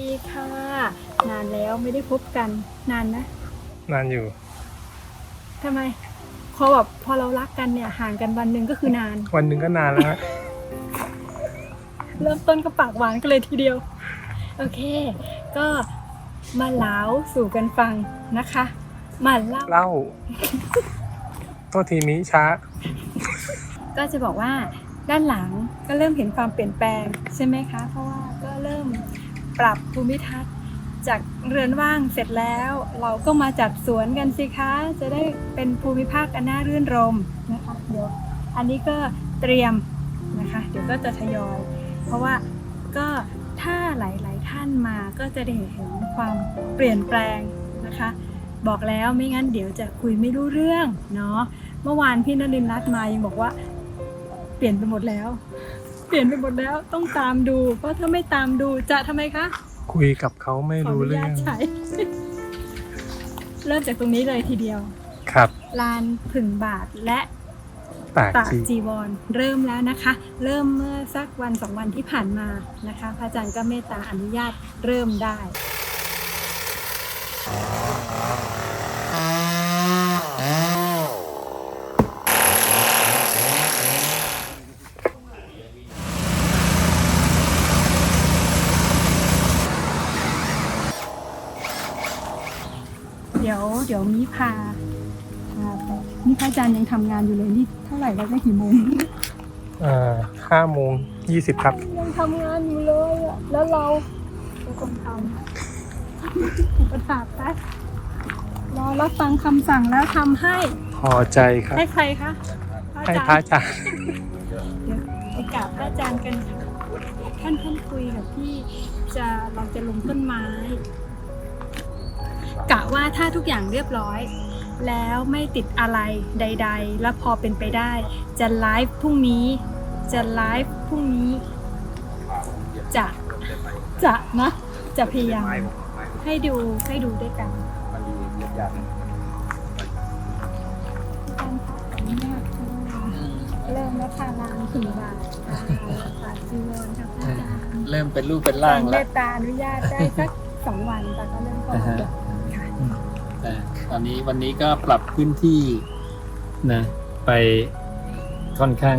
ดีค่ะ นานแล้วไม่ได้พบกันนานนะนานอยู่ทำไมพอแบบพอเรารักกันเนี่ยห่างกันวันหนึ่งก็คือนาน วันหนึ่งก็นานแล้วฮะเริ่มต้นก็ปากหวานกันเลยทีเดียว โอเค ก็มาเล้าสู่กันฟังนะคะมาเล่าเล่าโทษทีนี้ช้า ก็จะบอกว่าด้านหลังก็เริ่มเห็นความเปลี่ยนแปลงใช่ไหมคะ เพราะว่าก็เริ่ม ปรับภูมิทัศน์จากเรือนว่างเสร็จแล้ว เราก็มาจัดสวนกันสิคะ จะได้เป็นภูมิภาคอันน่ารื่นรมนะคะเดี๋ยวอันนี้ก็เตรียมนะคะ เดี๋ยวก็จะทยอย เพราะว่าก็ถ้าหลาย ๆ ท่านมาก็จะได้เห็นความเปลี่ยนแปลงนะคะ บอกแล้วไม่งั้นเดี๋ยวจะคุยไม่รู้เรื่องเนาะเมื่อวานพี่นรินทร์รัตน์มายังบอกว่า เปลี่ยนไปหมดแล้ว เปลี่ยนไปหมดแล้วต้องตามดู เพราะถ้าไม่ตามดูจะทำไมคะคุยกับเขาไม่ขออรู้นุเรื่ญาอตง ใช้ เริ่มจากตรงนี้เลยทีเดียว ครับลานผึ่งบาทและตากตากจีจีวร เริ่มแล้วนะคะ เริ่มเมื่อสักวันสองวันที่ผ่านมานะคะ พระอาจารย์ก็เมตตาอนุญาตเริ่มได้ ดี๋ยวเดี๋ยวมีพาพาไปนี่พระอาจารย์ยังทำงานอยู่เลยนี่เท่าไหร่แล้วได้กี่โมงอ่าห้าโมงยี่สิบครับ ยังทำงานอยู่เลยอะแล้วเราเป็นคนทำอุปถากไปรอรับฟังคำสั่งแล้วทำให้พอใจครับ ให้ใครคะพระให้อาพระจารย์อาจารย์เดี๋ยวไปกราบพระอาจารย์กันค่ะท่านท่านคุยกับพี่จะเราจะลงต้นไม้ กะว่าถ้าทุกอย่างเรียบร้อย แล้วไม่ติดอะไรใด ๆ แล้วพอเป็นไปได้ จะไลฟ์พรุ่งนี้ จะไลฟ์พรุ่งนี้ จะจะนะจะพยายามให้ดูให้ดูด้วยกันเริ่มแล้วค่ะลานถึงบาทค่ะบาทจีวรค่ะพระอาจารย์เริ่มเป็นรูปเป็นร่างเมแล้วตตาอนุญาตได้สักสองวันแต่ก็เริ่มเข้าอ่ามาฮะค่ะ แต่ตอนนี้วันนี้ก็ปรับพื้นที่นะไปค่อนข้าง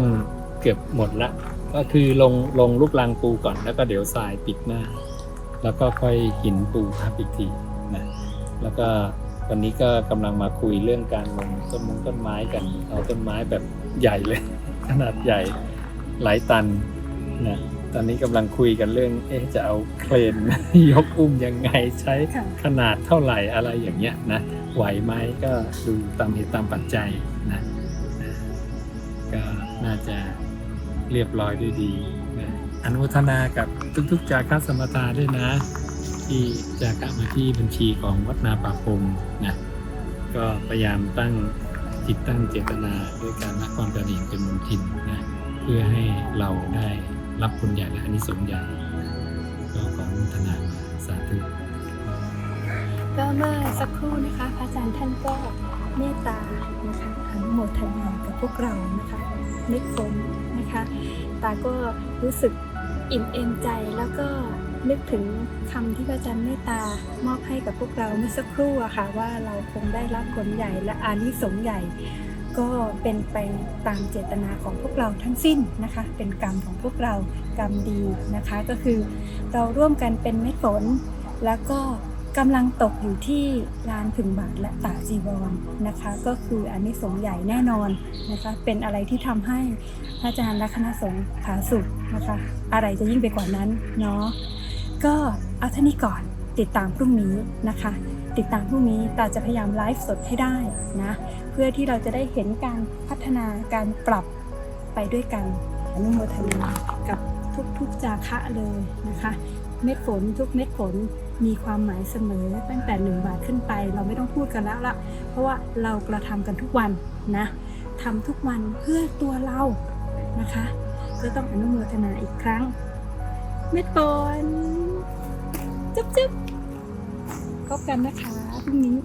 เกือบหมดละ ก็คือลงลงรูปรางปูก่อนแล้วก็เดี๋ยวทรายปิดหน้า แล้วก็ค่อยหินปูทับอีกทีนะแล้วก็วันนี้ก็กำลังมาคุยเรื่องการลงต้นมงต้นไม้กัน เอาต้นไม้แบบใหญ่เลย ขนาดใหญ่หลายตันนะ ตอนนี้กำลังคุยกันเรื่อง เอ๊ะจะเอาเครนยกอุ้มยังไงใช้ค่ะขนาดเท่าไหร่อะไรอย่างเงี้ยนะไหวไหมก็ดูตามเหตุตามปัจจัยนะนะก็น่าจะเรียบร้อยด้วยดีนะอนุโมทนากับทุกๆ จากาสมตาด้วยนะ ที่จากะมาที่บัญชีของวัดนาป่าพงนะก็พยายามตั้งจิตตั้งเจตนาด้วยการละความประณีตเป็นมนทินนะเพื่อให้เราได้ รับผลใหญ่และอนิสงส์ใหญ่ก็ขออนุโมทนาสาธุก็เมื่อสักครู่นะคะพระอาจารย์ท่านก็เมตตานะคะอนุโมทนากับพวกเรานะคะนึกฝนนะคะตาก็รู้สึกอิ่มเอมใจแล้วก็นึกถึงคำที่พระอาจารย์เมตตามอบให้กับพวกเราเมื่อสักครู่อะค่ะว่าเราคงได้รับผลใหญ่และอานิสงส์ใหญ่ ก็เป็นไปตามเจตนาของพวกเราทั้งสิ้นนะคะ เป็นกรรมของพวกเรากรรมดีนะคะ ก็คือเราร่วมกันเป็นเม็ดฝน แล้วก็กำลังตกอยู่ที่ลานถึงบาทและตาจีวรนะคะ ก็คืออันนี้สงส์ใหญ่แน่นอนนะคะ เป็นอะไรที่ทำให้พระอาจารย์และคณะสงฆ์ผาสุกนะคะ อะไรจะยิ่งไปกว่านั้นเนาะก็เอาท่านี้ก่อนติดตามพรุ่งนี้นะคะ ติดตามพรุ่งนี้ตาจะพยายามไลฟ์สดให้ได้นะ พื่อที่เราจะได้เห็นการพัฒนาการปรับไปด้วยกัน อนุโมทนากับทุกๆจาคะเลยนะคะ เม็ดฝนทุกเม็ดฝนมีความหมายเสมอตั้งแต่หนึ่งบาทขึ้นไป เราไม่ต้องพูดกันแล้วละเพราะว่าเรากระทำกันทุกวันนะทำทุกวันเพื่อตัวเรานะคะ ก็ต้องอนุโมทนาอีกครั้ง เม็ดฝนจุ๊บจุ๊บพบกันนะคะพรุ่งนี้